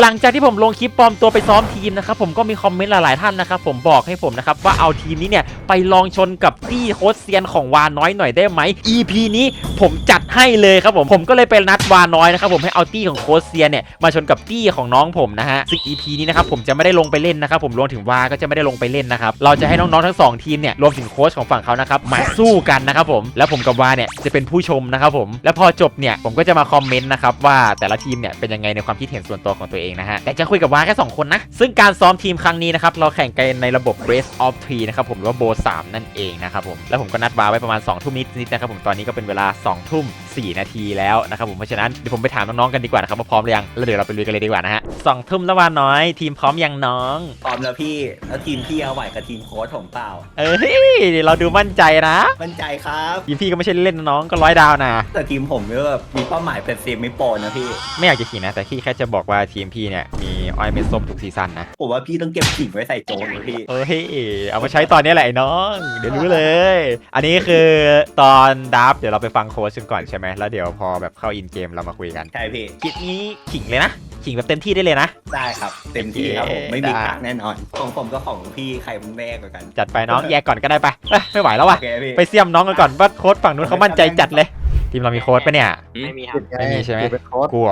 หลังจากที่ผมลงคลิปปลอมตัวไปซ้อมทีมนะครับผมก็มีคอมเมนต์หลาย ๆ ท่านนะครับผมบอกให้ผมนะครับว่าเอาทีมนี้เนี่ยไปลองชนกับตี้โคชเซียนของวาน้อยหน่อยได้ไหม EP นี้ผมจัดให้เลยครับผมผมก็เลยไปนัดวาน้อยนะครับผมให้เอาตี้ของโคชเซียนเนี่ยมาชนกับตี้ของน้องผมนะฮะซึ่ง EP นี้นะครับผมจะไม่ได้ลงไปเล่นนะครับผมรวมถึงวาก็จะไม่ได้ลงไปเล่นนะครับเราจะให้น้อง ๆ ทั้งสองทีมเนี่ยรวมถึงโค้ชของฝั่งเขานะครับมาสู้กันนะครับผมแล้วผมกับวาเนี่ยจะเป็นผู้ชมนะครับผมแล้วพอจบเนี่ยผมก็จะมาคอมเมนต์นะครับว่าแต่ละทีมเนี่ยเป็นยังไงในความคิดเห็นส่วนตัวของตัวเองนะฮะ แต่จะคุยกับวาแค่สองคนนะ ซึ่งการซ้อมทีมครั้งนี้นะครับ เราแข่งกันในระบบ Race of Three นะครับผมหรือว่าโบ3นั่นเองนะครับผม แล้วผมก็นัดวาไว้ประมาณ2ทุ่มนิดๆนะครับผม ตอนนี้ก็เป็นเวลา2ทุ่ม 4 นาทีแล้วนะครับผมเพราะฉะนั้นเดี๋ยวผมไปถามน้องๆกันดีกว่านะครับว่าพร้อมหรือยังแล้วเดี๋ยวเราไปลุยกันเลยดีกว่านะฮะสองทุ่มแล้ววาน้อย ทีมพร้อมยังน้องพร้อมแล้วพี่แล้วทีมพี่เอาไหวกับทีมโค้ชผมเปล่า เอ้ยเราดูมั่นใจนะมั่นใจครับทีมพี่ก็ไม่ใช่เล่นๆนะน้องก็ร้อยดาวนะ แต่ทีมผมก็แบบมีเป้าหมายเป็นซีมไม่โปรนะพี่ไม่อยากจะขิงนะแต่พี่แค่จะบอกว่าทีมพี่เนี่ยมีอ้อยเม็ดส้มทุกซีซั่นนะผมว่าพี่ต้องเก็บขิงไว้ใส่โจนนะพี่เอ้ยเอามาใช้ตอนนี้แหละไอ้น้อง เดี๋ยวรู้เลย อันนี้คือตอนดับเดี๋ยวเราไปฟังโค้ชกันก่อนใช่ไหมแล้วเดี๋ยวพอแบบเข้าอินเกมเรามาคุยกันใช่พี่คลิปนี้ขิงเลยนะขิงแบบเต็มที่ได้เลยนะ ได้ครับ เต็มที่ครับผมโอเคไม่มีได้กักแน่นอน ของผมก็ของพี่ใครมันแรกกว่ากัน จัดไปน้องแยกก่อนก็ได้ไปเอ้ยไม่ไหวแล้วโอว่ะเคพี่ไปเสี่ยมน้องกันก่อนว่าโค้ชฝั่งนู้นเขามั่นใจจัดเลย ทีมเรามีโค้ชปะเนี่ย ไม่มีครับ ไม่มีใช่ไหมเป็นโค้ดกลัว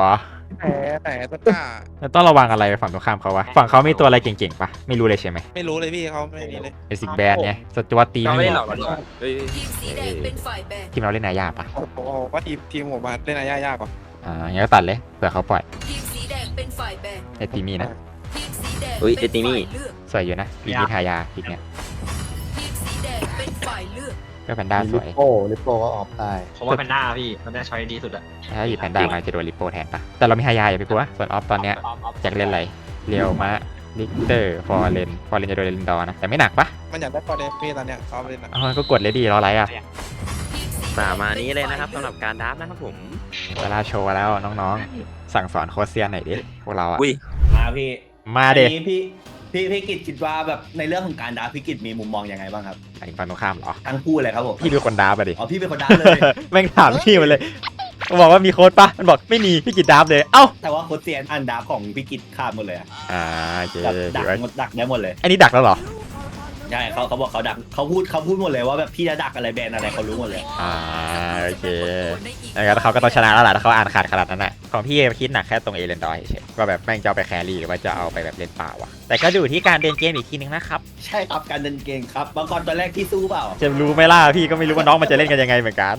แหมแหมต้นกล้า แล้วต้องระวังอะไรฝั่งตรงข้ามเขาวะ ฝั่งเขามีตัวอะไรเก่งๆปะไม่รู้เลยใช่ไหมไม่รู้เลยพี่เขาไม่มีเลยเอซิกแบนไงสจวตตีเราไม่ไม่ได้มหลอดหรอกเฮ้ยทีมสีแดงเป็นฝ่ายแบ่งทีมเราเล่นนายากปะโอ้โหว่าทีมทีมผมมาเล่นอะไรยากๆกว่าอ่างั้นก็ตัดเลยเผื่อเขาปล่อยทีมสีแดงเป็นฝ่ายแบ่งไอตีมีนะ ทีมสีแดงอุ้ยเป็เอนติมี่ฝ่ายเลือกสวยอยู่นะพีพีทายาพีเนี่ย กก็แพนด้าสลิวยโป้ลิโป้ก็ออฟได้ผมว่าแพนด้าพี่แพนด้าช้อยดีสุดอะถ้าหยิบแพนด้ามาจะโดนลิปโป้แทนปะแต่เรามีฮายาอย่าไปกลัวส่วนออฟตอนเนี้ยอยากเล่นอะไรเรียวมะลิกเตอร์ฟอร์เรนฟอร์เรนจะโดนเลนดอร์นะแต่ไม่หนักปะมันอยากได้ฟอร์เดนพี่ตอนเนี้ยเขาเล่นอะอ๋อก็กดเลยดีรออะไรอะทีมสีแดมางมานี้เลยนะครับสำหรับการดับนะครับผม เวลาโชว์แล้วน้องๆ สั่งสอนโค้ชเซียนหน่อยดิพวกเราอะอุ้ย มาพี่มาเด็อันนี้พี่ พี่พี่กิจคิดว่าแบบในเรื่องของการดราฟต์พี่กิจมีมุมมองยังไงบ้างครับไอ้ฝั่งตรงข้ามเหรอ ทั้งคู่เลยครับผมพี่เป็นคนดาบอะดิ อ๋อพี่เป็นคนดราฟต์เลย แม่งถามพี่มันเลยบอกว่ามีโค้ดปะมันบอกไม่มีพี่กิดดาบเลย เอ้า แต่ว่าโค้ชเซียนอันดราฟต์ของพี่กิจขาดหมดเลยอะอ่าโอเคแบบดัถืกอว่าหมดดักได้หมดเลย อันนี้ดักแล้วเหรอ ใช่เขาเขาบอกเขาดักเขาพูดเขาพูดหมดเลยว่าแบบพี่จะดักอะไรแบรนด์อะไรเขารู้หมดเลย อ่าโอเคในอีกแล้วเขาก็ต้องชนะแล้วแหละถ้าเขาอ่านขาดขนาดนั้นน่ะของพี่คิดหนักแค่ตรงเอเลนดอยเฉยว่าแบบแม่งจะเอาไปแครี่หรือว่าจะเอาไปแบบเล่นเปล่าวะแต่ก็ดูที่การเดินเกมอีกทีนึงนะครับใช่ครับการเดินเกมครับบางกรตอนแรกที่สู้เปล่าจะรู้ไหมล่ะพี่ก็ไม่รู้ว่าน้องมันจะเล่นกันยังไงเหมือนกัน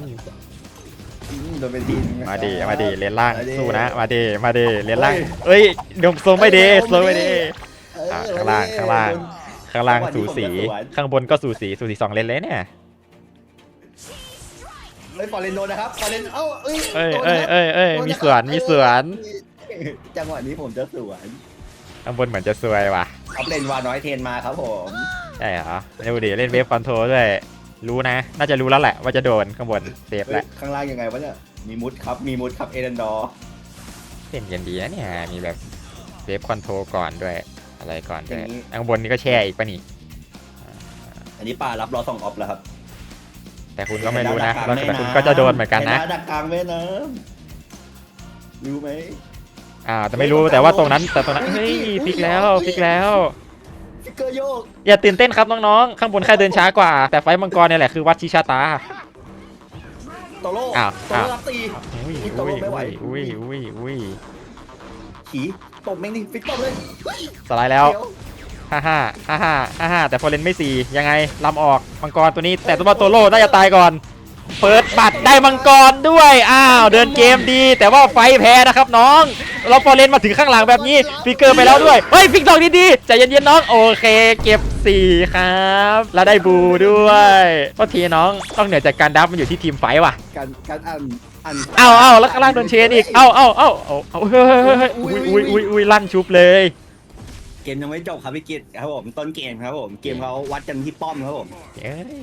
อืมโดนเป็นทีมมาดีมาดีเลนล่างมาดิสู้นะ มาดีมาดีเลนล่างเฮ้ยเอ้ยดมทรงไม่ดีทรงไม่ดีเอออะข้างล่างข้างล่าง ข้างล่างสูสีจังหวะนี้ผมจะสวนข้างบนก็สูสีสูสีสองเลนเลยเนี่ยเฮ้ยฟอร์เรนโดนนะครับฟอร์เรนเอ้าเอ้ยเอ้ยโดนเอ้ยนะครับเอ้ยเอ้ยโดมีนะสวนครับมีสวนเอ้ยจังหวะนี้ผมจะสวนข้างบนเหมือนจะซวยว่ะอัพเลนวาน้อยเทนมาครับผมใช่เหรอเร็วดิเล่นเวฟคอนโทรลด้วยรู้นะ น่าจะรู้แล้วแหละว่าจะโดนข้างบนเซฟเฮ้แหยละข้างล่างยังไงวะเนี่ยมีมุดครับมีมุดครับเอเดนดอร์เล่นกันดีนะเนี่ยมีแบบเวฟคอนโทรลก่อนด้วย อะไรก่อนด้วยข้างบนนี่ก็แช่อีกปะนี่ อันนี้ป่ารับรอสองออฟแล้วครับแต่คุณก็ไม่รู้นะเห็แล้วดาวแต่ดัคุณลางก็จะโดนเหมือนกันนะเห็ดาวดักกลางแม่น้ำรู้ไหม อ่า แต่ไม่รู้แต่ว่าตรงนั้นแต่ตรงนั้นเฮ้ยพลิกแล้วพลิกแล้ว ฟิกเกอร์โยกอย่าตื่นเต้นครับน้องๆ ข้างบนแค่เดินช้ากว่า แต่ไฟต์มังกรเนี่ยแหละคือวัดชิชาตา โตโร่อ้าวโตอ้าว โร่รับตี อุ้ยอุ๊ยตกอุ้ลยงไม่ไหวอุ้ยอุ้ยอุ้ยขี่ ตบแม่งดิฟิกตบเลยเฮ้ยสไลด์แล้วเดี๋ยฮ่าฮ่าฮ่าฮ่าฮ่าฮ่าแต่ฟอร์เรนไม่สี่ยังไงลำออกมังกรตัวนี้ แต่ตัวโตโร่น่าจะตายก่อน เปิดบัตรได้มังกรด้วยอ้าวเดินเกมดี แต่ว่าไฟแพ้นะครับน้อง เราฟอร์เรนมาถึงข้างหลังแบบนี้ฟิกเกอร์ไปแล้วด้วยเฮ้ยฟิกดอกดีๆใจเย็นๆน้องโอเค เก็บสี่ครับแล้วได้บูด้วยก็ทีน้องต้องเหนือจากการดับมันอยู่ที่ทีมไฟท์ว่ะ การการอ่านอ่าน เอ้าเอ้าแล้วข้างล่างโดนเชนอีก เอ้าเอ้าเอ้าเอ้าเอ้าเฮ้ยเฮ้ยเฮ้ยอุ้ยอุ้ยอุ้ยอุ้ยลั่นชุบเลย เกมยังไม่จบครับพี่กิตครับผมต้นเกมครับผมเกมเขาวัดกันที่ป้อมครับผมเอ้ย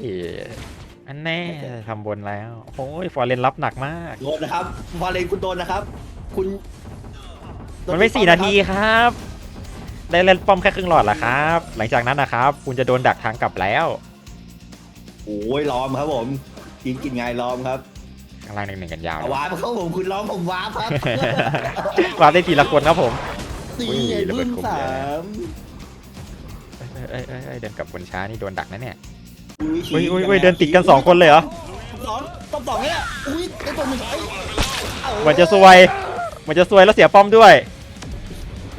อันแน่ทำบนแล้ว โอ้ยฟอร์เรนรับหนักมาก โดนนะครับวาเลนคุณโดนนะครับ คุณโดมันไม่ป้สี่อนาทีครับ ได้เล่นป้อมแค่ครึ่งหลอดละครับ หลังจากนั้นนะครับ คุณจะโดนดักทางกลับแล้ว โอ้ยล้อมครับผมกินกินไงล้อมครับ ข้างล่างหนึ่งหนึ่งกันยาวเอาวาร์ปครับผมคุณล้อมผมวาร์ปครับวาร์ปได้ทีละคนครับผม ตีอุ้ยไงระเบิพึ่ดงคุมสาเลยมเอ้ยเอ้ยเอ้ยเอ้ยเดินกลับคนช้านี่โดนดักนะเนี่ยฉีอุ้ยอุ้ยงอุ้ยไงเดินติดกันสองคนเลยเหรอสองต้องสองเนี่ยอุ้ยไอ้ตัวมันใช้เหมือนจะซวยเหมือนจะซวยแล้วเสียป้อมด้วย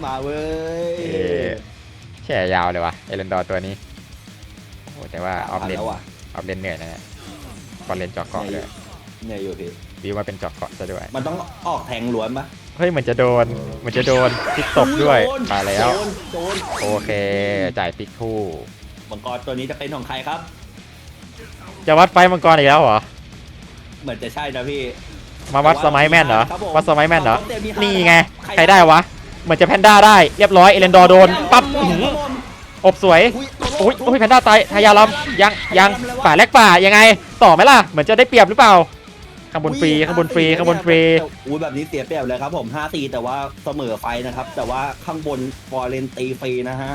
มาเว้ยเอ๊ะแช่ยาวเลยวะเอเลนดอร์ตัวนี้โอ้แต่ว่าออฟเลนแล้วอะออฟเลนเหนื่อยนะเนี่ยฟอนเลนจอกเกาะเลย เนี่ยอยู่พี่วิวมาเป็นจอกเกาะซะด้วย มันต้องออกแทงล้วนปะเฮ้ยเหมือนจะโดนเหมือนจะโดนพิกตบด้วยโนมาแล้ว โดนโดนโอเค จ่ายพิกคู่มังกรตัวนี้จะเป็นของใครครับ จะวัดไฟมังกรอีกแล้วเหรอ เหมือนจะใช่นะพี่ มาวัดสมัยแม่นเหรอ ครับผมวัดสมัยแม่นเหรอ ครับผมนี่ไง ใครได้วะ เหมือนจะแพนด้าได้ เรียบร้อย เอเลนดอร์โดน ปั๊บอื้อหืออบสวยอุ้ยอุ้ยแพนด้าตายทายาลำยังยังป่าแลกป่ายังไง ต่อไหมล่ะ เหมือนจะได้เปรียบหรือเปล่า ข้างบนฟรีข้างบนฟรีข้างบนฟรีอุ้ยแบบนี้เสียเปรียบเลยครับผม5ตีแต่ว่าเสมอไฟนะครับ แต่ว่าข้างบนฟอร์เรนตีฟรีนะฮะ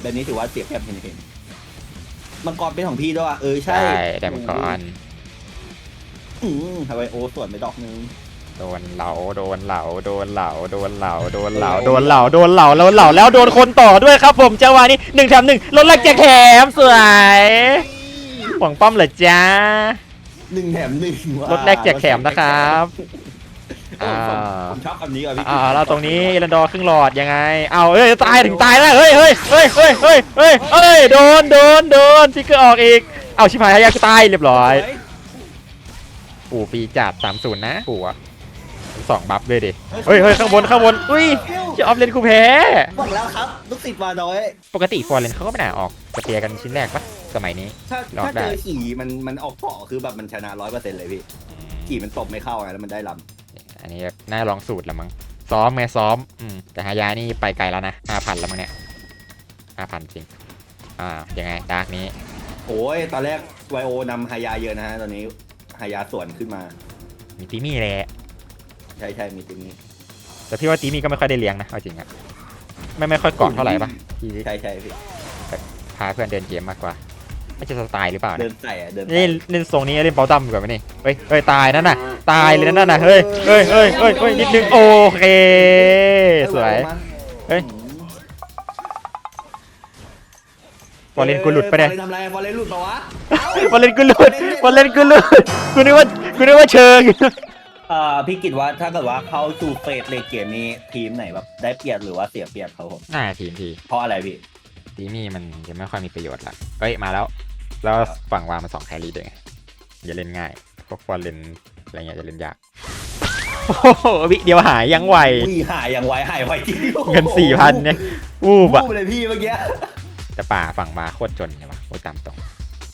แบบนี้ถือว่าเสียเปรียบเห็นเห็นมังกรเป็นของพี่ด้วยว่ะเออใช่ใช่ ได้มังกรอืมทำไมโอ้ส่วนไปดอกนึงโดนเหลาโดนเหลาโดนเหลาโดนเหลาโดนเหลาโดนเหลาโดนเหลาแล้วเหลาแล้วโดนคนต่อด้วยครับผมจังหวะนี้หนึ่งแถมหนึ่งลดแรกแจกแถมสวยหวังป้อมเหรอจ้า หนึ่งแถมหนึ่งว่ะลดแรกแจกแถมนะครับเออผมอ่าผมชอบคำนี้อะพี่อ่าเราตรงนี้เอรันดอร์ครึ่งหลอดยังไงเอาเอ้ยตายถึงตายแล้วเฮ้ยเฮ้ยเฮ้ยเฮ้ยเฮ้ยเฮ้ยเฮ้ยโดนโดนโดนฟิกเกอร์ออกอีกเอาชิบหายฮายาคือตายเรียบร้อย ปู่ปีจัดสามศูนย์นะปู่อะสองบัฟด้วยดิเฮ้ยเฮ้ยข้างบนข้างบนอุ้ยจะออฟเลนกูแพ้ บอกแล้วครับลูกศิษย์มาน้อย ปกติฟอร์เรนเขาก็ไม่น่าออกสเตียร์กันชิ้นแรกปะ สมัยนี้ ถ้าลองถ้าได้เจอขี่มันมันออกเกาะคือแบบมันชนะร้อยเปอร์เซ็นต์เลยพี่ขี่มันตบไม่เข้าไงแล้วมันได้ลอันนี้น่าลองสูตรละมั้งซ้อมไงซ้อมอืมแต่ฮายานี่ไปไกลแล้วนะห้าพันแล้วมั้งเนี่ยห้าพันจริง อ่ายังไงดาร์กนี้ำโอ้ยตอนแรกไวโอนำฮายาเยอะนะฮะตอนนี้ฮายาสวนขึ้นมา มีตีมี่แหละใช่ใช่มีตรงนี้แต่พี่ว่าตีมี่ก็ไม่ค่อยได้เลี้ยงนะเอาจริงอะไม่ไม่ค่อยเกาะเท่าไหร่ปะพี่ใช่ใช่พี่พาเพื่อนเดินเกมมากกว่า ไม่ใช่สไตล์หรือเปล่าเดิเนี่ยนใส่อะเดินนี่เล่นทรงนี้เล่นเปาตั้มดีกว่าไหมนี่เฮ้ยเฮ้ยตายนั่นน่ะตายเลยนั่นน่ะเฮ้ยเฮ้ยเฮ้ยเฮ้ยเฮ้ยนิดนึงโอเคสวย เฮ้ยฟอร์เรนกูหลุดไปเนี่ยฟอร์เรนทำอะไรฟอร์เรนหลุดปะวะบอลเล่นกูหลุดบอลเล่นกูหลุดกูนึกว่ากูนึกว่าเชิง เอ่อพี่กิตว่าถ้าเกิดว่าเข้าสู่เฟสเลนเกมนี้ทีมไหนแบบได้เปรียบหรือว่าเสียเปรียบเขาผม น่าทีมทีเพราะอะไรพี่ ทีมี่มันยังไม่ค่อยมีประโยชน์ละเฮ้ย มาแล้ว แล้วฝั่งวางมาสองแครี่ด้วยไงอย่าเล่นง่ายพวกฟอร์เรนอะไรเงี้ยจะเล่นยากโอ้โหวิเดียวหายยังไหวอุ้ยหายอย่างไวหายไวจริงเงินสี่พันเนี่ยวูบอะวูบเลยพี่เมื่อกี้แต่ป่าฝั่งมาโคตรจนเลยวะโคตรตามตรง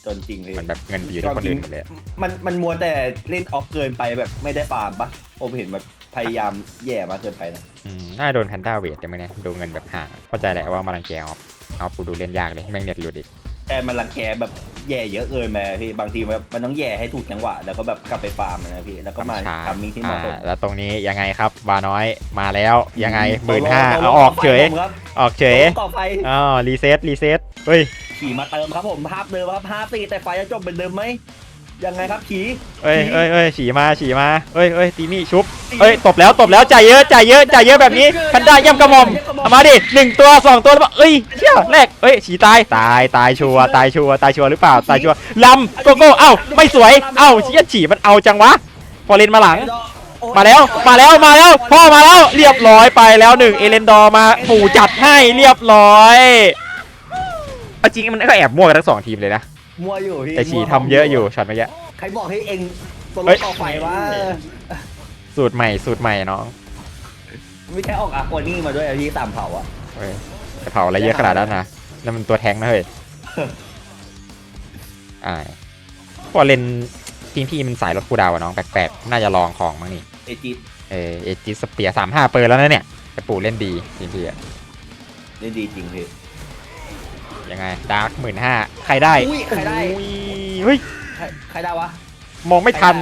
จนจริงเลยมันแบบเงินไปอยู่ที่คนอื่นหมดเลยอะมันมันมัวแต่เล่นออฟเกินไปแบบไม่ได้ฟาร์มปะผมเห็นแบบพยายามแย่มากเกินไปนะอืมน่าโดนแพนด้าเวทใช่ไหมเนี่ยดูเงินแบบห่างเข้าใจแหละว่ามารังแกออฟเอาปูดูเล่นยากเลยแม่งเน็ตหลุดอีก แต่มันรังแกแบบแย่เยอะเกินไปพี่บางทีแบบมันต้องแย่ให้ถูกจังหวะแล้วก็แบบกลับไปฟาร์มนะพี่แล้วก็มาช้าทำมิ่งที่เหมาะสมอ่าแล้วตรงนี้ยังไงครับวาน้อยมาแล้วยังไงหมื่นห้าเอาออกเฉยครับออกเฉยต่อไปอ๋อรีเซ็ตรีเซ็ตเฮ้ยขี่มาเติมครับผมภาพเดิมครับห้าตีแต่ไฟจะจบเป็นเดิมไหม ยังไงครับขี่เอ้ยเอ้ยเอ้ยฉีมาฉีมาเอ้ยเอ้ยตีมี่ชุบเอ้ยตบแล้วตบแล้วจ่ายเยอะจ่ายเยอะจ่ายเยอะแบบนี้แพนด้าย่ำกระหม่อมเอามาดิหนึ่งตัวสองตัวแล้วบอกเอ้ยเชี่ยแรกเอ้ยฉีตายตายตายชัวร์ตายชัวร์ตายชัวร์หรือเปล่าตายชัวร์ลำโกโก้เอ้าไม่สวยเอ้าเชี่ยฉีมันเอาจังวะพอเลนมาหลังมาแล้วมาแล้วมาแล้วพ่อมาแล้วเรียบร้อยไปแล้วหนึ่งเอเลนดอร์มาปู่จัดให้เรียบร้อยเอาจริงมันก็แอบมั่วกันทั้งสองทีมเลยนะ มัวอยู่พี่แต่ฉีทำเยอะอยู่ช็อตเมื่อกี้ใครบอกให้เองตัวรเฮ้ถยต่อไฟว่า สูตรใหม่สูตรใหม่น้อง ไม่ใช่ออกอาโกนี่มาด้วยอะพี่ตามเผาอะเฮ้ยจะเผาอะไรเยอะขนาดนั้นนะนั่นมันตัวแทงค์นะเฮ้ยอ่าพอเล่นทีมพี่มันสายรถคูลดาวน์อะน้องแปลกๆน่าจะลองของมั้งนี่ เอจิตเอเอจิสเปียสามห้าเปิดแล้วนะเนี่ยแต่ปู่เล่นดีทีมพี่อะนี่ดีจริงพี่ ยังไงดาร์กหมื่นห้าใครได้อุ้ยใครได้อุ้ยเฮ้ยใครใครได้วะมองไม่ทัน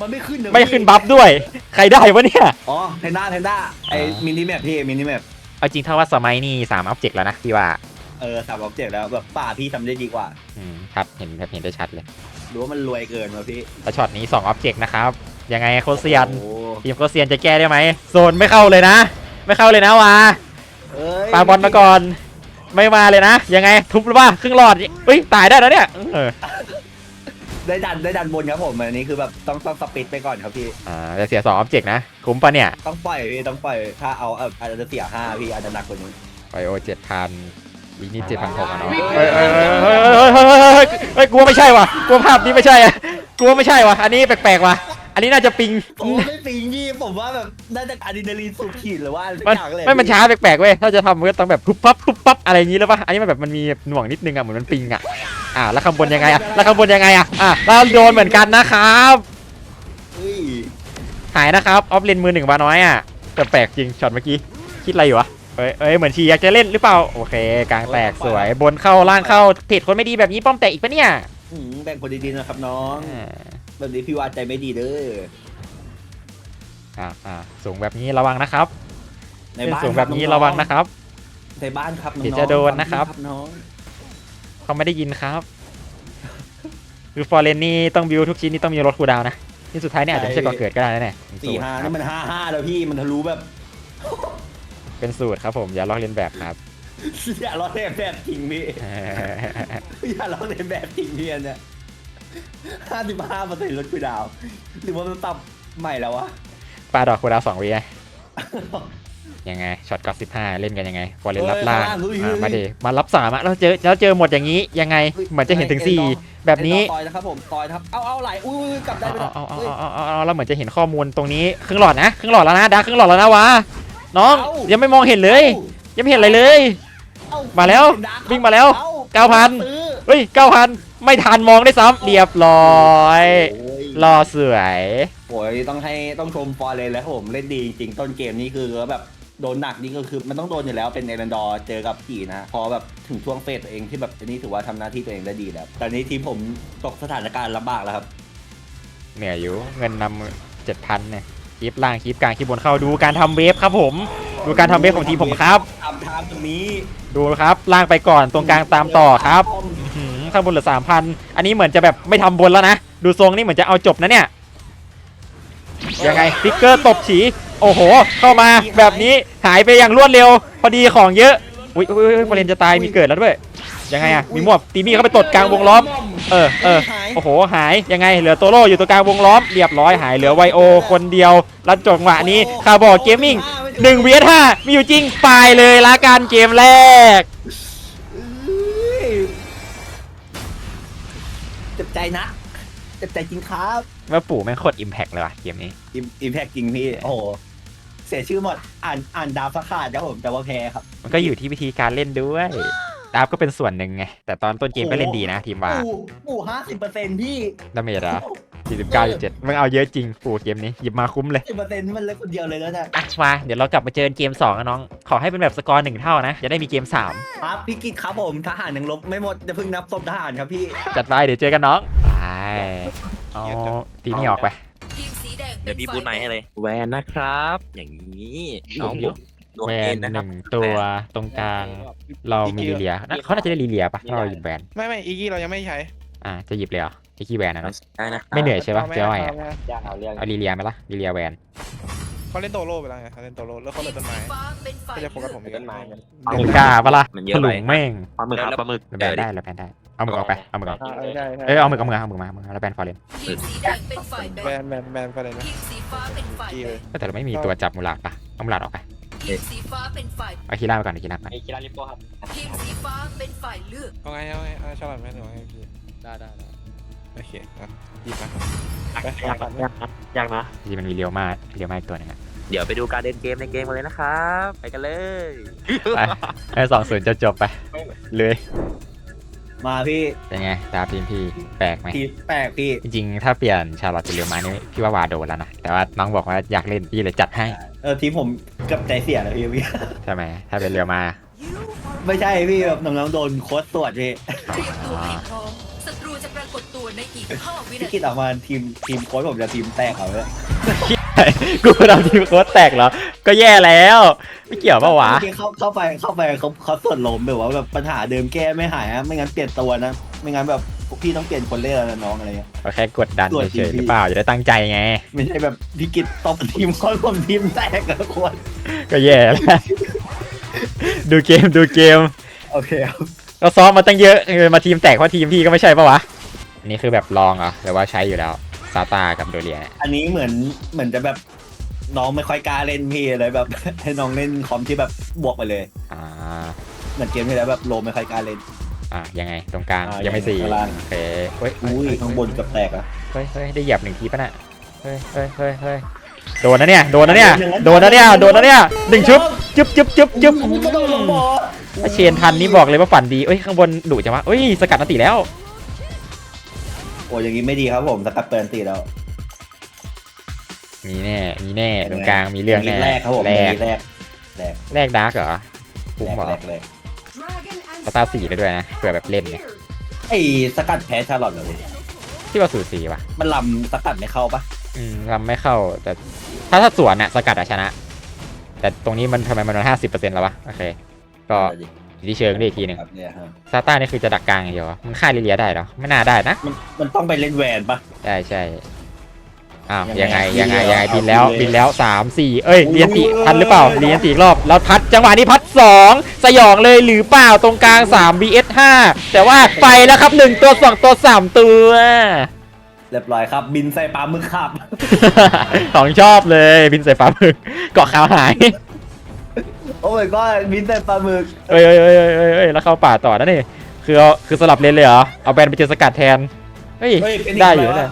มันไม่ขึ้นนะไม่พี่ขึ้นบัฟด้วย ใครได้วะเนี่ย อ๋อแพนด้าแพนด้าไอ้อ่ามิมินิแมปพี่มินิแมปเอาจริงถ้าว่าสมัยนี่สามอัพเจกแล้วนะพี่ว่า เออสามออบเจกต์แล้วแบบป่าพี่ทำได้ดีกว่า อืมครับเห็นเห็นได้ชัดเลยหรือว่ามันรวยเกินวะพี่แล้วช็อตนี้2ออบเจกนะครับ ยังไงโคเซียนโอ้ทีมโคเซียนจะแก้ได้ไหมโซนไม่เข้าเลยนะ ไม่เข้าเลยนะวาเอ้ยปาบอลมาก่อน ไม่มาเลยนะ ยังไงทุบหรือว่าครึ่งหลอดอุ้ยตายได้แล้วเนี่ยได้ดันได้ดันบนครับผมอันนี้คือแบบต้องต้องสปิดไปก่อนครับพี่อ่าจะเสียสองออบเจกต์นะคุ้มปะเนี่ยต้องปล่อยพี่ต้องปล่อยถ้าเอาเอาอาจจะเสียห้าพี่อาจจะหนักกว่านี้ไปโอเจ็ดพันวินี่เจ็ดพันหกอะเนาะเฮ้ยเฮ้ยเฮ้ยเฮ้ยกลัวไม่ใช่วะกลัวภาพนี้ไม่ใช่อะกลัวไม่ใช่วะอันนี้แปลกๆวะ อันนี้น่าจะปิง ผมว่าไม่ปีงี้ผมว่าแบบน่าจะอะดรีนาลีนสูบขีดหรือว่าอะไรสักมันอย่างเลยไม่มันช้าแปลกๆเว้ย ถ้าจะทำมันก็ต้องแบบปุ๊บปั๊บปุ๊บปั๊บอะไรอย่างงี้แล้วปะอันนี้มันแบบมันมีหน่วงนิดนึงอะเหมือนมันปิงอะอ่าแล้วข้างบนยังไงอะแล้วข้างบนยังไงอะอ่าแล้วโดนเหมือนกันนะครับ เฮ้ยหายนะครับ ออฟเลนมือหนึ่งบาน้อยอะแต่แปลกจริงช็อตเมื่อกี้ คิดอะไรอยู่วะเอ้ยเอ้ย เหมือนชีอยากจะเล่นหรือเปล่า โอเค กลางแตกสวย บนเข้าล่างเข้าเทรดคนไม่ดีแบบนี้ป้อมแตกอีกปะเนี่ยอืมแบ่งคนดีๆนะครับน้อง อ่า แบบนี้พี่ว่าใจไม่ดีเด้ออ่าอ่าสูงแบบนี้ระวังนะครับในเล่นบ้านสูงแบบนี้คระวังนะครับในบ้านครับน้องๆเดี๋ยวจะโดนนะครับฟังพี่น้องเขาไม่ได้ยินครับคือฟอร์เรนนี่ต้องบิวทุกชิ้นนี่ต้องมีรถคูลดาวน์นะที่สุดท้ายเนี่ยอาจจะไม่ใช่ก่อเกิดก็ได้นะเนี่ยสี่ห้าครันี่บมันห้าห้าแล้วพี่มันทะลุแบบ เป็นสูตรครับผมอย่าลอกเลียนแบบครับอย่าล้อเลียนแบบจริงพี่อย่าล้อเลียนแบบจริงพี่อันเนี่ย ห้าสิบห้าเปอร์เซ็นต์ลดคุยดาว หรือว่ามันปรับใหม่แล้ววะปลาดอกคูลดาวน์สองวิไงยังไงช็อตกอสิบห้าเล่นกันยังไงฟอร์เรนรับล่างเฮ้ยอะมาเดมารับสามอะแล้วเจอแล้วเจอหมดอย่างนี้ยังไงเหมือนจะเห็นถึงสี่แบบนี้ต่อยนะครับผมต่อยนะครับเอาเอาไหลอุ้ยกลับได้เอาไปเอาเอาเฮ้ยเอาเอาเอาเอาแล้วเหมือนจะเห็นข้อมูลตรงนี้ครึ่งหลอดนะครึ่งหลอดแล้วนะดาร์คครึ่งหลอดแล้วนะวะน้องเอ้ายังไม่มองเห็นเลยยังไม่เห็นอะไรเลยเอ้มาแล้วดร์ควิ่งมาแล้วอ้เก้าพันซื้อเฮ้ยเก้าพัน ไม่ทันมองได้ซ้ำเรียบร้อยโอ้ยรอสวยโอ้ยต้องให้ต้องชมฟอร์เรนแล้วครับผมเล่นดีจริงๆต้นเกมนี้คือแบบโดนหนักนี่ก็คือมันต้องโดนอยู่แล้วเป็นเอรันดอร์เจอกับผีนะ พอแบบถึงช่วงเฟสตัวเองที่แบบอันนี้ถือว่าทำหน้าที่ตัวเองได้ดีแล้ว ตอนนี้ทีมผมตกสถานการณ์ลำบากแล้วครับ เหนื่อยอยู่เงินนำเจ็ดพันเนี่ยคลิปล่างคลิปกลางคลิปบนเข้าดูการทำเวฟครับผม ดูการทำเวฟของทีมผมครับทำทางตรงนี้ดูครับล่างไปก่อนตรงกลางตามต่อครับอื้อหือ ข้างบนเหลือสามพันอันนี้เหมือนจะแบบไม่ทำบนแล้วนะ ดูทรงนี่เหมือนจะเอาจบนะเนี่ย ยังไงฟิกเกอร์ตบฉี โอ้โห เข้ามาแบบนี้หายไปอย่างรวดเร็ว พอดีของเยอะ อุ้ยอุ้ยอุ้ยประเด็นจะตายมีเกิดแล้วด้วย ยังไงอะมีหมวกตีมี่เข้าไปตดกลางวงล้อม เออเออโอ้โห หาย ยังไง เหลือโตโร่อยู่ตัวกลางวงล้อม เรียบร้อยหาย เหลือไวโอ คนเดียว แล้วจังหวะนี้คาร์บอเกมมิ่งหนึ่งเวียห้ามีอยู่จริงไปเลยละกันเกมแรก เอ้ยเจ็บ ใจนะเจ็บใจจริงครับว่าปู่แม่งโคตรอิมแพกเลยว่ะเกมนี้ อิมอิมแพกจริงพี่ โอ้โหเสียชื่อหมด อ่านอ่านดาวสักขาดครับผมแต่ว่าแพ้ครับ มันก็อยู่ที่วิธีการเล่นด้วย ดาบก็เป็นส่วนหนึ่งไง แต่ตอนต้นเกมก็เล่นดีนะ ทีมว่าปู่ปู่ห้าสิบเปอร์เซ็นต์พี่ดาเมจอะ49.7มึงเอาเยอะจริงปู่เกมนี้หยิบมาคุ้มเลยสิบเปอร์เซ็นต์มันเล่นคนเดียวเลยแล้วเนี่ยอะมาเดี๋ยวเรากลับมาเจอกันเกม2กันน้อง ขอให้เป็นแบบสกอร์หนึ่งเท่านะ จะได้มีเกมครับพี่กิตครับผมทหารยังลบไม่หมดจะเพิ่งนับศพทหารครับพี่3จัดไปเดี๋ยวเจอกันน้องไปเอาตีนี่ออกไป ทีมสีแดงเดี๋ยวพี่บูทใหม่ให้เลย แวนนะครับ อย่างนี้น้องผมโดน แวเอ็นนนะหครับนึ่งตัวตรงกลาง เรามีลีเลียน่าเขาน่าจะได้ลีเลียปะถ้าเราหยิบแวนไม่ไม่อีกี้เรายังไม่ใช้อะจะหยิบเลยเหรอไอ้ขี้แวนนะเนอะได้นะไม่เหนื่อยใช่ปะอาไหมเจ้าไอ้เอาอะไหมย่างเอาเรื่องเอาลีเลียไหมล่ะลีเลียแวนเขาเล่นโตโร่ไปแล้วไงเขาเล่นโตโร่แล้วเขาทีเล่มนต้นสีไม้ฟ้าเป็นฝ่ายก็จะโฟกัสเลืผอกมอีกต้นไม้มันมึงกล้าปะล่ะมันเยถอะลุไปงแม่งปลาหมึกครับปลาหมึกแบนได้แล้วแบนได้เอามือออกไปเอามือออกอ่าเออใช่ใช่เอ้ยเอามือเอามือเอามือมาเอามือแล้วแบนฟอร์เรนทีมสีแดงเป็นฝ่ายแบแบ่นแบนแบนไปเลยนะทีมสีฟ้าเป็นฝ่ายกี้แบ่เลยงแต่เราไม่มีตัวจับมูลาดปะเอามูลาดออกไป ทีมสีฟ้าเป็นฝ่ายเอาคีร่าไปก่อนเอาคีร่าไปไอ้คิราลิโป้ครับทีมสีฟ้าเป็นฝ่ายเลือกเอาไงเอาไงเอาฉลาดไหมหรือว่าไงพี่ได้ได้ได้โอเคอะหยิบมาอยากนะอยากนะอยากนะจริงๆมันมีเรียวมาเรียวมาอีกตัวหนึงอะเดี๋ยวไปดูการเดินเกมในเกมกันเลยนะครับ ไปกันเลยไปไอ้สองศูนย์จะจบไปเลยมาพี่เป็นไงดาบทีมพี่แปลกไหม ทีแปลกพี่ จริงๆ ถ้าเปลี่ยนชาร์ลอตเป็นเรียวมานี่พี่ว่าวาโดนแล้วนะ แต่ว่าน้องบอกว่าอยากเล่นพี่เลยจัดให้ เออทีมผมเกับใจเสียเลยพี่พี่ ใช่ไหมถ้าเป็นเรียวมาไม่ใช่พี่แบบน้องๆโดนโค้ดตรวจพี่เตรียมตัวให้พร้อมศัตรูจะปรากฏตัวในอีก5วิพี่นากิทีตออกมาทีมทีมโค้ดผมจะทีมแตกเอาเลยกูทำทีมโค้ชแตกเหรอ ก็แย่แล้ว ไม่เกี่ยวปะวะ เมื่อกี้เข้าเข้าไปเข้าไปเขาเขาสวดลมแบบว่าแบบปัญหาเดิมแก้ไม่หายอะไม่งั้นเปลี่ยนตัวนะ ไม่งั้นแบบ พี่ต้องเปลี่ยนคนเล่นแล้วนะน้องอะไรเงี้ย ก็แค่กดดันตรวจเฉยๆทีหรือเปล่าจะได้ตั้งใจไง ไม่ใช่แบบพี่กิตตบทีมคอนผมทีมแตกกันทุกคนก็แย่แล้วดูเกมดูเกมโอเคครับก็ซ้อมมาตั้งเยอะเออมาทีมแตกเพราะทีมพี่ก็ไม่ใช่ปะวะอันนี้คือแบบลองเหรอหรือว่าใช้อยู่แล้วซาตากับโดเรียเนี่ยอันนี้เหมือนเหมือนจะแบบน้องไม่ค่อยกล้าเล่นพี่เลยแบบ ให้น้องเล่นคอมที่แบบบวกไปเลย อ่า เหมือนเกมที่แล้วแบบโลไม่ค่อยกล้าเล่น อะยังไงตรงกลางอ่ายัยังไม่สี่ข้างล่าง โอเคเฮ้ยอุ้ยข้างบนเกับแตกอะเฮ้ยเฮ้ยได้เหยียบหนึ่งทีปะน่ะเฮ้ยเฮ้ยเฮ้ยเฮ้ยโดนนะเนี่ยโดนนะเนี่ยอย่างนั้นโดนนะเนี่ยโดนนะเนี่ยหนึ่งชุบจุ๊บจุ๊บจุ๊บจุ๊บ กระโดดลงบ่อถ้าเชนทันนี่บอกเลยว่าฝันดี เอ้ยข้างบนดุจังวะเอ้ยสกัดนันติแล้ว โอ้ยอย่างนี้ไม่ดีครับผมสกัดเปิดตีแล้วมีแน่ มีแน่ตรงกลางมีเรื่องแน่แรกครับผมแรกแรกแรกแรกดาร์กเหรอคุ้มเหรอแรกแรก สตาร์สี่ได้ด้วยนะเผื่อแบบเล่นเนี่ยไอ้สกัดแพ้ชาร์ลอตเลยที่ว่าสูสีว่ะ มันลำสกัดไม่เข้าปะอืมทำไม่เข้าแต่ถ้าถ้าสวนน่ะสกัดอะชนะ แต่ตรงนี้มันทำไมมันห้าสิบเปอร์เซ็นต์แล้ววะ โอเค ก็อยู่ที่เชิงได้อีกทีหนึ่งครับเนี่ยฮะซาต้านี่คือจะดักกลางอย่างเดียววะมันฆ่าลิเลียได้เหรอ ไม่น่าได้นะ มันมันต้องไปเล่นแวนปะ ใช่ใช่ อ้าวยัยังงไงไงยังไงเอายังไงเอาบินแล้วเอาเลยบินแล้วสามสี่เอ้ยโอ้ยเรียนติโอ้ยทันหรือเปล่าเรียนติอีกรอบแล้วพัดจังหวะนี้พัดสองสยองเลยหรือเปล่าตรงกลาง3 vs 5แต่ว่าไปแล้วครับหนึ่งตัวสองตัวสามตัวเรียบร้อยครับบินใส่ปลาหมึกขับ ของชอบเลยบินใส่ฟ้ามึกเกาะขาวหาย โอ้ยก็บินใส่ปลาหมึกเอ้ยเอ้ยเอ้ยเอ้ยเอ้ยเอ้ยแล้วเข้าป่าต่อนะนี่คือเอาคือสลับเลนเลยเหรอเอาแบนไปเจอสกัดแทนเฮ้ยเฮ้ยเป็นกได้อยู่แล้วนะ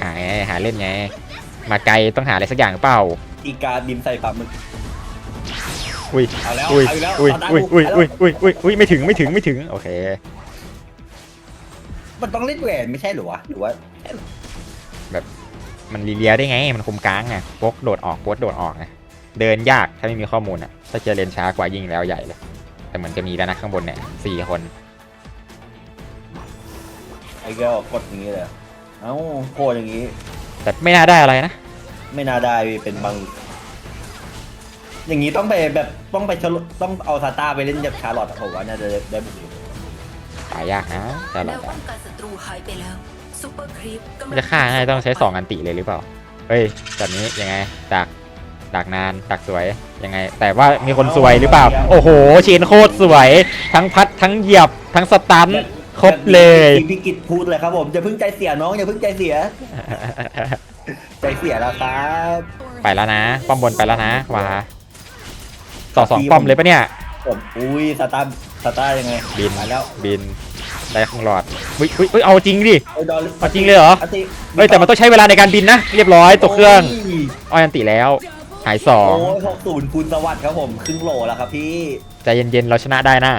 หาไงหาเล่นไง มาไกลต้องหาอะไรสักอย่างหรือเปล่า อีกาบินใส่ปลาหมึกอุ้ยเอาแล้วอุ้ยเอาแล้วอุ้ยตอนนั้นอุ้ยอุ้ยเอาแล้วอุ้ยอุ้ยอุ้ยอุ้ยไม่ถึงไม่ถึงไม่ถึงโอเค มันต้องเล่นแหวนไม่ใช่เหรอวะหรือว่ามันลีเลียได้ไง มันคุมกลางไงโป๊กโดดออกโป๊กโดดออกไงเดินยากถ้าไม่มีข้อมูลอะ ถ้าเจอเลนช้ากว่ายิงแล้วใหญ่เลย แต่เหมือนจะมีแล้วนะข้างบนเนี่ยสี่คน ไอ้แก้วกดอย่างนี้เลย เอ้าโคตรอย่างนี้ แต่ไม่น่าได้อะไรนะ ไม่น่าได้พี่เป็นบาง อย่างนี้ต้องไปแบบต้องไปชลต้องเอาซาต้าไปเล่นกับชาร์ลอตอะผมว่าน่าจะได้บุกอยู่ตายยากนะแต่แนเราวป้องกันศัตรูหายไปแล้วซูเปอร์ครีปกำลัมันจะฆ่าง่ายต้องใช้สองอันติเลยหรือเปล่า เฮ้ยแบบนี้ยังไงดักดักนานดักสวยยังไง แต่ว่ามีคนสวยหรือเปล่า โอ้โหเชนโคตรสวย ทั้งพัดทั้งเหยียบทั้งสตัน ครบเลยที่พี่กิตพูดเลยครับผมอย่าเพิ่งใจเสียน้องอย่าเพิ่งใจเสีย ใจเสียแล้วครับไปแล้วนะ ป้อมบนไปแล้วนะวาต่อสองป้อมเลยปะเนี่ย ผมอุ้ยสตาร์สตาร์ยังไงบิน มาแล้วบินได้ข้างหลอดอุ้ยอุ้ยอุ้ยเอาจริงดิโอ้ยดอลเอาจริงเลยเหรอนติเฮ้ยแต่มันต้องใช้เวลาในการบินนะ เรียบร้อยตกเครื่องโยอ้อยอันติแล้ว หายสองโอ้ยหกศูนย์คูณสวัสดิ์ครับผม ครึ่งโหลแล้วครับพี่ ใจเย็นๆเราชนะได้นะ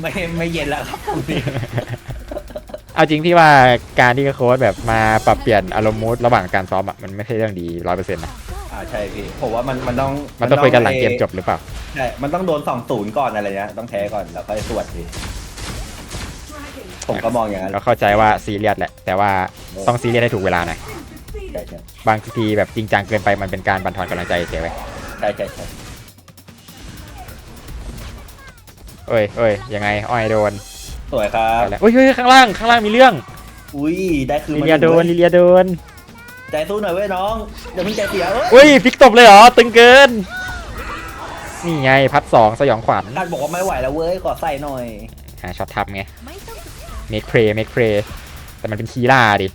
ไม่ไม่เย็นแล้วครับผมเอาจริงพี่ว่าการที่โค้ชแบบมาปรับเปลี่ยนอารมณ์มูดระหว่างการซ้อมอะมันไม่ใช่เรื่องดีร้อยเปอร์เซ็นต์นะอ่าใช่พี่ผมว่ามันมันต้องมันต้องคุยกันหลังเกมจบหรือเปล่าใช่มันต้องโดนสองศูนย์ก่อนอะไรเงี้ยต้องแพ้ก่อนแล้วค่อยสวดพี่ผมก็มองอย่างนั้นเราเข้าใจว่าซีเรียสแหละ แต่ว่าต้องซีเรียสให้ถูกเวลาหน่อยใช่ใช่บางทีแบบจริงจังเกินไปมันเป็นการบั่นทอนกำลังใจเสียไว้ยใช่ใช่ใช่ อ้ยเอ้ยยังไงอ้อยโดนสวยครับไปแล้วเฮ้ยเฮ้ยข้างล่างข้างล่างมีเรื่องอุ้ยได้คือลิมาเลียโดนลิเลียโดนใจสู้หน่อยเว้ยน้องอย่าเพิ่งใจเสียเว้ยอุ้ยพลิกตบเลยเหรอตึงเกินนี่ไงพัดสองสยองขวัญการบอกว่าไม่ไหวแล้วเว้ยขอใส่หน่อยหาช็อตทับไงเมคเพลย์เมคเพลย์แต่มันเป็นคีล่าดิ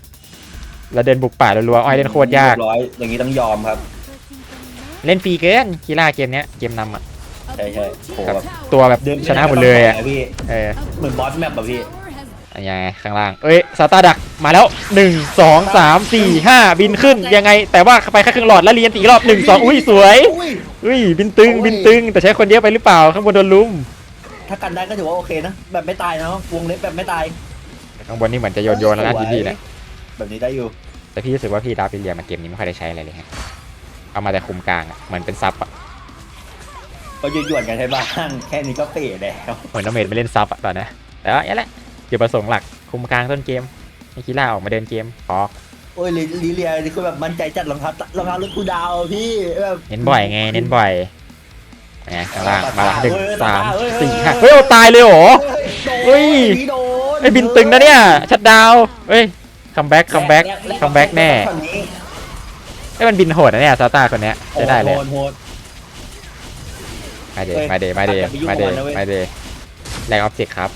แล้วเดินบุกป่ารัวๆอ้อยเล่นโคตรยาก เรีบร้อยอย่างนี้ต้องยอมครับ เล่นฟรีเกินคีล่าเกมเนี้ยเกมนำอะ ใช่ใช่โหแบบแบบตัวแบบเดินชนะหมดเลยอะพี่เออเหมือนบอสแมปแบบพี่ยังไงข้างล่าง เอ้ยซาตาดักมาแล้วหนึ่งสองสามสี่ห้าบินขึ้นยังไง แต่ว่าไปแค่ครึ่งหลอดแล้วเรียนตีรอบหนึ่งสองอุ้ยสวยอุ้ยอุ้ยบินตึงโอ้ยบินตึง แต่ใช้คนเยอะไปหรือเปล่าข้างบนโดนลุม ถ้ากันได้ก็ถือว่าโอเคนะ แบบไม่ตายนะวงเล็บแบบไม่ตาย ข้างบนนี่เหมือนจะโยนโยนแล้วนะสวยดีดีๆเลยแบบนี้ได้อยู่ แต่พี่รู้สึกว่าพี่ดาบไปเรียนมาเกมนี้ไม่ค่อยได้ใช้อะไรเลยฮะเอามาแต่คุมกลางอะเหมือนเป็นซับอะ ก็หยวนๆกันใช่บ้างแค่นี้ก็เป๋แล้วเหมือนน้องเมดไปเล่นซับอะตอนนี้แต่ว่านี่แหละจุดประสงค์หลักคุมกลางต้นเกมให้คีล่าออกมาเดินเกมพอโอ้ยลิลิเลียนี่คือแบบมั่นใจจัดรองเท้ารองเท้าลูกกูดาวอะพี่แบบเน้นบ่อยไงเน้นบ่อยไงข้างล่างมาละหนึ่งเฮ้ยสามเฮ้ยสี่เฮ้ยห้าเฮ้ยเอาตายเลยเหรอเฮ้เฮ้ยยโดนไอ้ยบินตึงนะเนี่ยชัดดาวน์เฮ้ยคัมแบ็กคัมแบ็กคัมแบ็กแน่ช็อตนี้ไอ้ยมันบินโหดนะเนี่ยซาตาคนเนี้ยใช้ได้เลยโหดโหด มาเดเฮ้ยมาเดมาเดอย่าไปยุ่งมาเดกับมันนะเว้ยมาเดแรงออบเจกต์ครับ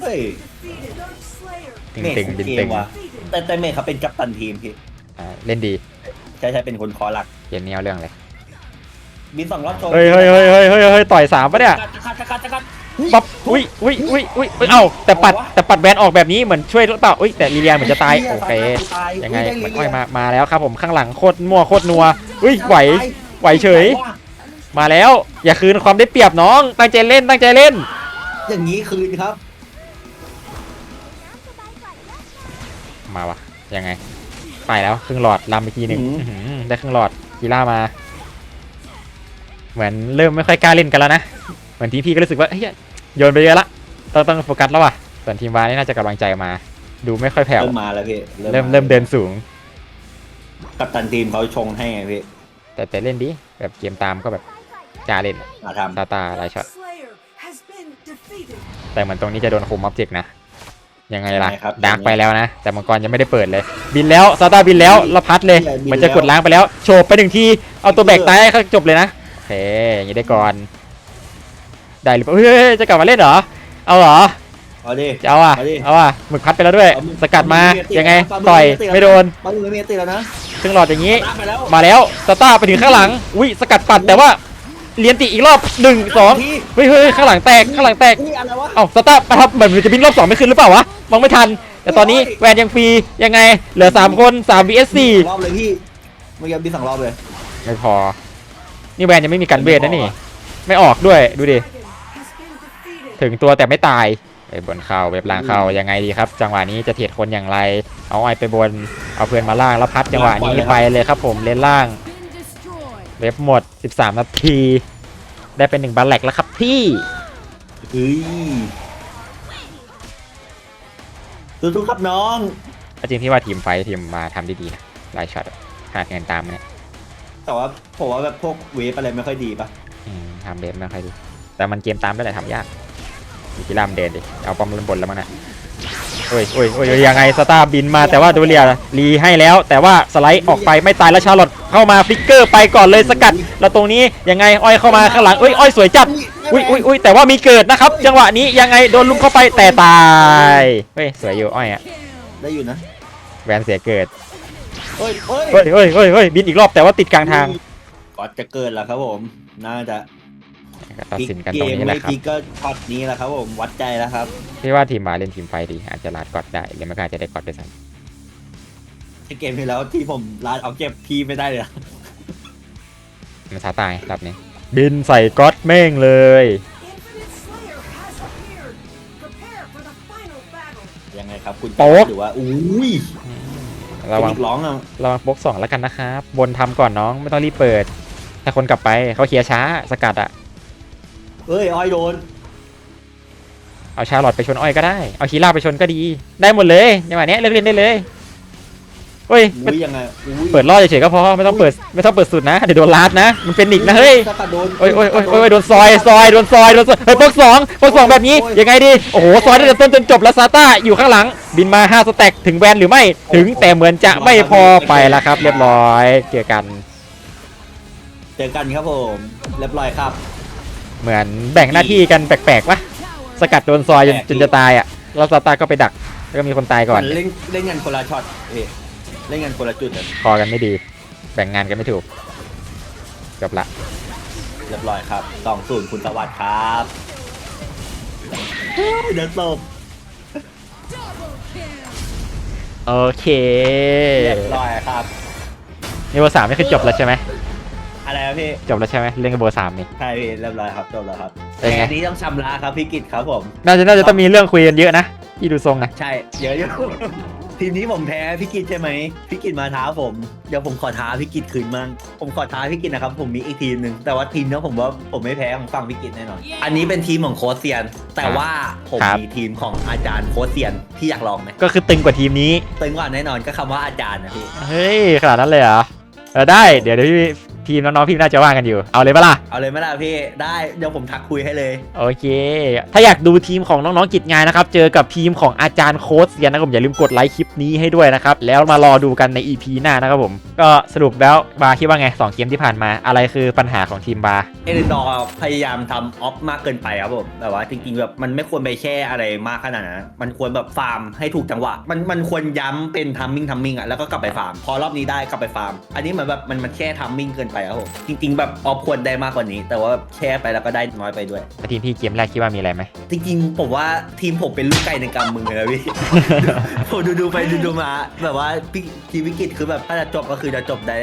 เฮ้ยตึงเมฆตึงของบินเกตึมงว่ะแต่แต่เมฆเขาเป็นกัปตันทีมพี่อ่าเล่นดีใช่ใช่เป็นคนคอหลักเกมนี้เอาเรื่องเลยบินสองรอบโชว์เฮ้ยเฮ้ยเฮ้ยเฮ้ยเฮ้ยเฮ้ยต่อยสามปะเนี่ยจะกัดจะกัดจะกัดปั๊บอุ้ยอุ้ยอุ้ยอุ้ยเอ้าแต่ปัดแต่ปัดแบนออกแบบนี้เหมือนช่วยหรือเปล่าอุ้ยแต่ลีเลียเหมือนจะตายโอเคยังไงมันอ้อยมามาแล้วครับผมข้างหลังโคตรมั่วโคตรนัวอุ้ยไหว ไหวเฉย มาแล้ว อย่าคืนความได้เปรียบน้อง ตั้งใจเล่นตั้งใจเล่น อย่างนี้คืนครับ มาวะยังไง ไปแล้วครึ่งหลอดลำไปทีหนึ่งอื้ออื้อหือได้ครึ่งหลอดกีล่ามา เหมือนเริ่มไม่ค่อยกล้าเล่นกันแล้วนะ เหมือนทีมพี่ก็รู้สึกว่าเฮ้ยโยนไปเยอะละต้องต้องโฟกัสแล้วว่ะส่วนทีมวานี่น่าจะกำลังใจมา ดูไม่ค่อยแผ่วเริ่มมาแล้วพี่เริ่มเริ่มเดินสูง กัปตันทีมเขาชงให้ไงพี่ แต่แต่เล่นดีแบบเกมตามก็แบบกล้าเล่นมาทำตาตาหลายช็อตแต่เหมือนตรงนี้จะโดนคุมออบเจกต์นะยังไงล่ะดาร์กไปแล้วนะ แต่มังกรยังไม่ได้เปิดเลย บินแล้วซาตาบินแล้วแล้วพัดเลยเหมือนจะกดล้างไปแล้วโฉบไปหนึ่งทีเอาตัวแบกตายให้เขาจบเลยนะโอเคอย่างนี้ได้ก่อนได้หรือเปล่าเฮ้ยเฮ้ยจะกลับมาเล่นเหรอเอาเหรอเอาดิจะเอาอะเอาดิเอาอะหมึกพัดไปแล้วด้วยเอามึงสกัดมามึงยังไงมึงต่อยมึงไม่โดนบอลลูนไม่มีตีแล้วนะ ครึ่งหลอดอย่างนี้ตามไปแล้วมาแล้วซาต้าไปถึงข้างหลังอุ้ยสกัดปัดแต่ว่าเลียนติอีกรอบหนึ่งสองเฮ้ยเฮ้ยข้างหลังแตกข้างหลังแตก นี่อะไรวะ เอ้าสตาร์ประทับเหมือนจะบินรอบสองไม่ขึ้นหรือเปล่าวะมองไม่ทัน แต่ตอนนี้โอ้ย แวนยังฟรียังไง เหลือ 3 คน 3 vs สองรอบเลยพี่เมื่อกี้บินสองรอบเลย 4ไม่พอ นี่แวนยังไม่มีกันเวทนะนี่ ไม่ออกด้วยดูดิ ถึงตัวแต่ไม่ตาย ไปบนเข้าเว็บล่างเข้ายังไงดีครับ จังหวะนี้จะเทียดคนอย่างไร เอาไอไปบนเอาเพื่อนมาล่างแล้วพัดจังหวะนี้ไปเลยครับผมเลนล่าง เว็บหมด 13 นาที ได้เป็นหนึ่งบัลแลกแล้วครับพี่เฮ้ยสู้ๆครับน้องจริงที่ว่าทีมไฟท์ทีมมาทำได้ดีนะหลายช็อตอะหาเงินตามมาเนี่ยแต่ว่าผมว่าแบบพวกเวฟอะไรไม่ค่อยดีปะอืมทำเดนไม่ค่อยดี แต่มันเกมตามได้แหละทำยาก มีกีฬามนเดินดิ เอาปอมลนบนแล้วมั้งนะโอ้ยโอ้ยโอ้ยยังไงสตาร์บินมาแต่ว่าดูเรียรีให้แล้ว แต่ว่าสไลด์ออกไปไม่ตายแล้วชาร์ลอตเข้ามาฟลิกเกอร์ไปก่อนเลยสกัด แล้วตรงนี้ยังไงอ้อยเข้ามาข้างหลังเอ้ยอ้อยสวยจัดอุ้ยอุ้ยอุ้ยแต่ว่ามีเกิดนะครับ จังหวะนี้ยังไงโดนลุกเข้าไปแต่ตายเฮ้ยสวยอยู่อ้อยอะได้อยู่นะแวนเสียเกิดเฮ้ยเฮ้ยเฮ้ยเฮ้ยเฮ้ยเฮ้ยบินอีกรอบแต่ว่าติดกลางทางก็จะเกินแล้วครับผม น่าจะ ตัดสินกันเกตรงมนี้แหไม่ละครับพีก็ช็อตนี้แหละครับผมวัดใจแล้วครับพี่ว่าทีมบาเล่นทีมไฟดี อาจจะลาดกอดได้หรือไม่ก็อาจจะได้กอดด้วยซ้ที่เกมที่แล้วที่ผมลาดเอาเก็บพีไม่ได้เลยอะำมันซาตายรอบนี้ บินใส่ก๊อตแม่งเลยยังไงครับคุณโป๊ก หรือว่าอุ้ยระวัง เป็นอีกร้องอะระวังโป๊กสองแล้วกันนะครับ บนทำก่อนน้องไม่ต้องรีบเปิด ถ้าคนกลับไปเขาเคลียร์ช้าสกัดอะ เอ้ยอ้อยโดนเอาชาร์ลอตไปชนอ้อยก็ได้ เอาคีร่าไปชนก็ดี ได้หมดเลยจังหวะเนี้ยเลิกเล่นได้เลยเฮ้ยไม่อุ้ยยังไงอุ้ยเปิดรอดเฉยๆก็พอไม่ต้องเปิดไม่ต้องเปิดสุดนะเดี๋ยวโดนลาดนะ มันเป็นอีกนะเฮ้ยสกัดโดนโอ้ยโอ้ยโอ้ยโอ้ยโดนซอยซอยโดนซอยโดนซอยเฮ้ยพวกสองพวกสองแบบนี้ยังไงดีโอ้โหซอยตั้งแต่ต้นจนจบแล้วซาต้าอยู่ข้างหลัง บินมา5สแต็กถึงแวนหรือไม่ถึงแต่เหมือนจะไม่พอไปแล้วครับ เรียบร้อยเจอกัน เจอกันครับผมเรียบร้อยครับ เหมือนแบ่งหน้าที่กันแปลกๆวะสกัดโดนซอยจนจนจะตายอะแล้วซาต้าก็ไปดัก แล้วก็มีคนตายก่อนมันเล่นเล่นกันคนละช็อตเฮ้ยเล่นกันคนละจุดอะคอกันไม่ดี แบ่งงานกันไม่ถูกจบละเรียบร้อยครับสองศูนย์คุณสวัสดิ์ครับเดินศพโอเคเรียบร้อยครับนี่เบอร์สามนี่คือจบแล้วใช่ไหม อะไรครับพี่จบแล้วใช่ไหมเล่นกับเบอร์สามนี่ใช่พี่เรียบร้อยครับจบแล้วครับเป็นไงอันนี้ต้องชำระครับพี่กิตครับผม น่าจะน่าจะต้องมีเรื่องคุยกันเยอะนะพี่ดูทรงนะใช่เยอะอยู่ทีมนี้ผมแพ้พี่กิตใช่ไหมพี่กิตมาท้าผมเดี๋ยวผมขอท้าพี่กิตคืนมั่งผมขอท้าพี่กิตนะครับผมมีอีกทีมหนึ่งแต่ว่าทีมนี้ผมว่าผมไม่แพ้ของฝั่งพี่กิตแน่นอน อันนี้เป็นทีมของโค้ชเซียน แต่ว่าผมมีทีมของอาจารย์โค้ชเซียนพี่อยากลองไหมก็คือตึงกว่าทีมนี้ ตึงกว่าแน่นอนก็คำว่าอาจารย์นะพี่เฮ้ยขนาดนั้นเลยเหรอเออได้เดี๋ยวเดี๋ยวพี่พี่ ทีมน้องๆพี่น่าจะว่างกันอยู่ เอาเลยปะล่ะ เอาเลยไหมล่ะพี่ได้เดี๋ยวผมทักคุยให้เลย โอเค ถ้าอยากดูทีมของน้องๆกิจงานนะครับ เจอกับทีมของอาจารย์โค้ชเซียนนะครับผมอย่าลืมกดไลค์คลิปนี้ให้ด้วยนะครับ แล้วมารอดูกันใน EP หน้านะครับผม ก็สรุปแล้วบาร์คิดว่าไง2เกมที่ผ่านมาอะไรคือปัญหาของทีมบาร์ เอเลนดอร์พยายามทำออฟมากเกินไปครับผมแบบว่าจริงๆแบบมันไม่ควรไปแช่อะไรมากขนาดนั้น มันควรแบบฟาร์มให้ถูกจังหวะ มันมันควรย้ำเป็นทัมมิ่งทัมมิ่งอะแล้วก็กลับไปฟาร์ม พอรอบนี้ได้กลับไปฟาร์ม อันนี้เหมือนแบบมันมันแช่ทัมมิ่งเกินไปครับผมจริง ๆ แบบออฟควรได้มากกว่านี้ แต่ว่าแช่ไปแล้วก็ได้น้อยไปด้วย แล้วทีมพี่เกมแรกคิดว่ามีอะไรไหม จริงๆผมว่าทีมผมเป็นลูกไก่ในกำมือเลยนะพี่ ผมดูดูๆไปดูดูๆมา แบบว่าพี่ทีมวิกฤตคือแบบถ้าจะจบก็คือจะจบได้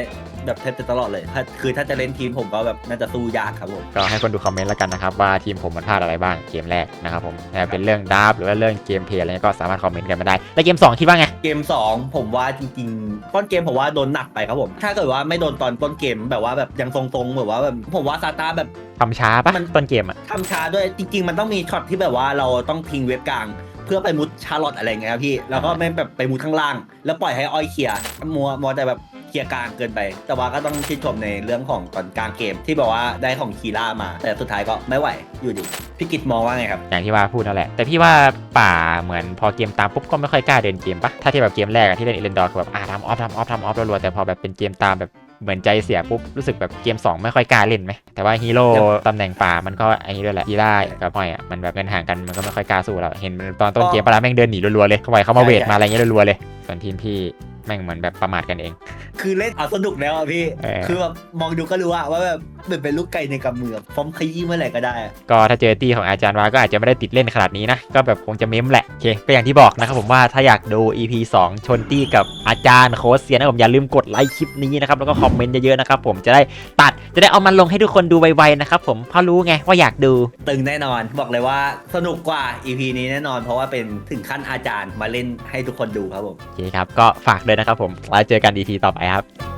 แบบแทบจะตลอดเลยถ้าคือถ้าจะเล่นทีมผมก็แบบน่าจะสู้ยากครับผมก็ให้คนดูคอมเมนต์แล้วกันนะครับว่าทีมผมมันพลาดอะไรบ้างเกมแรกนะครับผมถ้าเป็นเรื่องดาบหรือว่าเรื่องเกมเพลย์อะไรก็สามารถคอมเมนต์กันมาได้แล้วเกม2คิดว่าไงเกม 2 ผมว่าจริงๆต้นเกมผมว่าโดนหนักไปครับผม ถ้าเกิดว่าไม่โดนตอนต้นเกมแบบว่าแบบยังทรงๆแบบว่าแบบผมว่าซาตาแบบทำช้าปะมันต้นเกมอะทำช้าด้วยจริง ๆ มันต้องมีช็อตที่แบบว่าเราต้องพิงเว็บกลางเพื่อไปมุดชาร์ลอตอะไรเงี้ยครับพี่ แล้วก็ไม่แบบไปมุดข้างล่าง แล้วปล่อยให้อ้อยเคลียร์มัวมัวแต่แบบ เคลียร์กลางเกินไป แต่ว่าก็ต้องชื่นชมในเรื่องของตอนกลางเกม ที่แบบว่าได้ของคีร่ามา แต่สุดท้ายก็ไม่ไหวอยู่ดีพี่กิตมองว่าไงครับ อย่างที่ว่าพูดนั่นแหละ แต่พี่ว่าป่าเหมือนพอเกมตามปุ๊บก็ไม่ค่อยกล้าเดินเกมปะถ้าที่แบบเกมแรกที่เล่นเอเลนดอร์คือแบบอ่าทำออฟทำออฟทำออฟรัวๆแต่พอแบบเป็นเกมตามแบบเหมือนใจเสียปุ๊บ รู้สึกแบบเกม 2 ไม่ค่อยกล้าเล่นไหม แต่ว่าฮีโร่ตำแหน่งป่ามันก็ไอ้นี่ด้วยแหละฮีร่ากับหอยอะมันแบบเงินห่างกันมันก็ไม่ค่อยกล้าสู้แล้วเห็นมันตอนต้นเกมปลาแม่งเดินหนีรัวๆเลยเขาไปเขามาเวทมาอะไรเงี้ยรัวๆเลย ส่วนทีมพี่ แม่งเหมือนแบบประมาทกันเอง คือเล่นเอาสนุกแล้วอะพี่ เออ คือแบบมองดูก็รู้อะว่าแบบเหมือนเป็นลูกไก่ในกำมืออะพร้อมขยี้เมื่อไหร่ก็ได้อะก็ถ้าเจอตีของอาจารย์วาก็อาจจะไม่ได้ติดเล่นขนาดนี้นะ ก็แบบคงจะเม้มแหละ โอเค ก็อย่างที่บอกนะครับผมว่าถ้าอยากดู EP 2 ชนตี้กับอาจารย์โค้ชเซียนนะครับผมอย่าลืมกดไลค์คลิปนี้นะครับ แล้วก็คอมเมนต์เยอะๆนะครับผมจะได้ตัดจะได้เอามันลงให้ทุกคนดูไวๆนะครับผมเพราะรู้ไงว่าอยากดูตึงแน่นอนบอกเลยว่าสนุกกว่า EP นี้แน่นอน เพราะว่าเป็นถึงขั้นอาจารย์มาเล่นให้ทุกคนดูครับผมโอเคครับก็ฝากเลยนะครับผมแล้วเจอกัน EP ต่อไปครับ